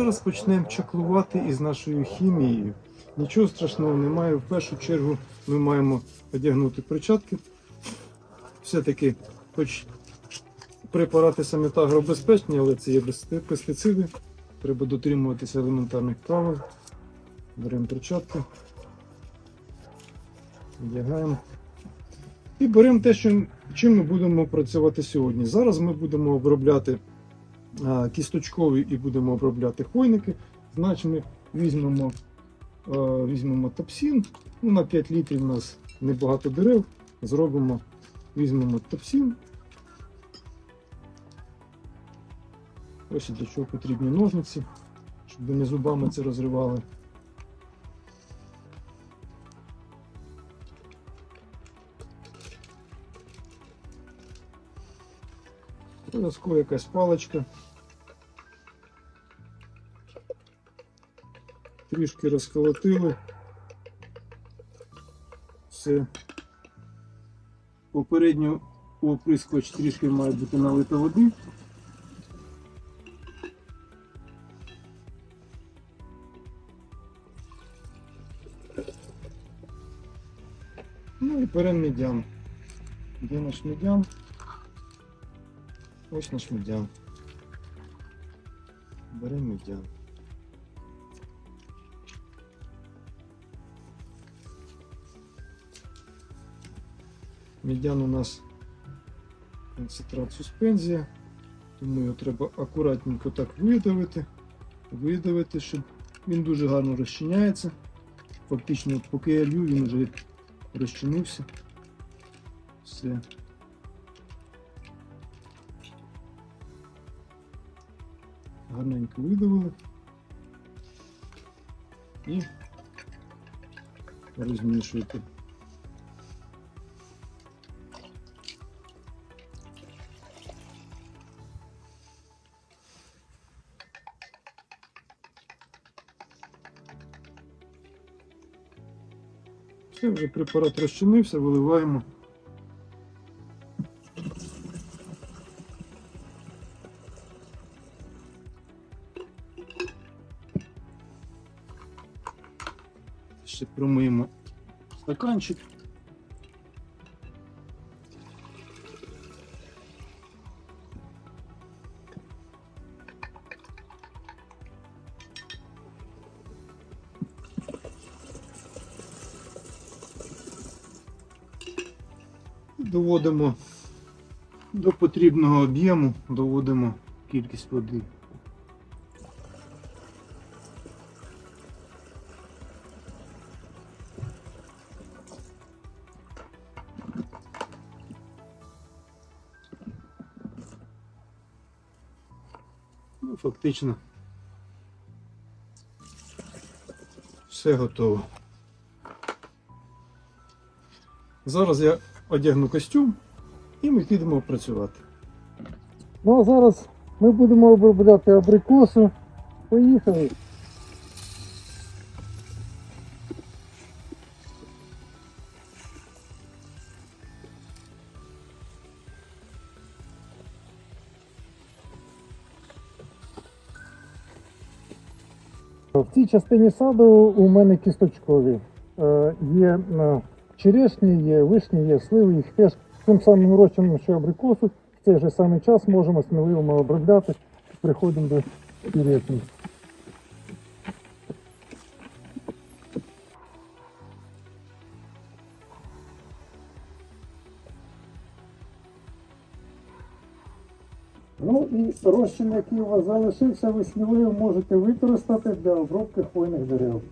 Зараз почнемо чаклувати із нашою хімією. Нічого страшного немає. В першу чергу ми маємо одягнути перчатки. Все-таки, хоч препарати самі та агробезпечні, але це є пестициди. Треба дотримуватися елементарних правил. Беремо перчатки. Одягаємо. І беремо те, що, чим ми будемо працювати сьогодні. Зараз ми будемо обробляти кісточкові і будемо обробляти хвойники. Значить, ми візьмемо, візьмемо топсін. Ну, на 5 літрів у нас небагато дерев. Зробимо, візьмемо топсін. Ось для чого потрібні ножниці, щоб не зубами це розривали. Обов'язково якась паличка. Трішки розколотили. Все. Попередньо оприскувач трішки має бути налито води. Ну і беремо медян. Де наш медян? Ось наш медян. Беремо медян. Медян у нас концентрат суспензія, тому його треба акуратненько так видавити, видавити, щоб він дуже гарно розчиняється. Фактично, поки я лью, він вже розчинився. Все. Гарненько видавили і розмішуєте. Все, вже препарат розчинився, виливаємо. Ще промиємо стаканчик. Доводимо до потрібного об'єму, доводимо кількість води. Фактично все готово. Зараз я одягну костюм і ми підемо працювати. Ну а зараз ми будемо обробляти абрикоси. Поїхали. В цій частині саду у мене кісточкові. Е, Є е, черешні, є вишні, є сливи, їх теж тим самим розчином, що абрикосу, в цей же самий час можемо сміливо обробляти. Приходимо до перетину. Ну і розчин, який у вас залишився, ви сміливо можете використати для обробки хвойних дерев.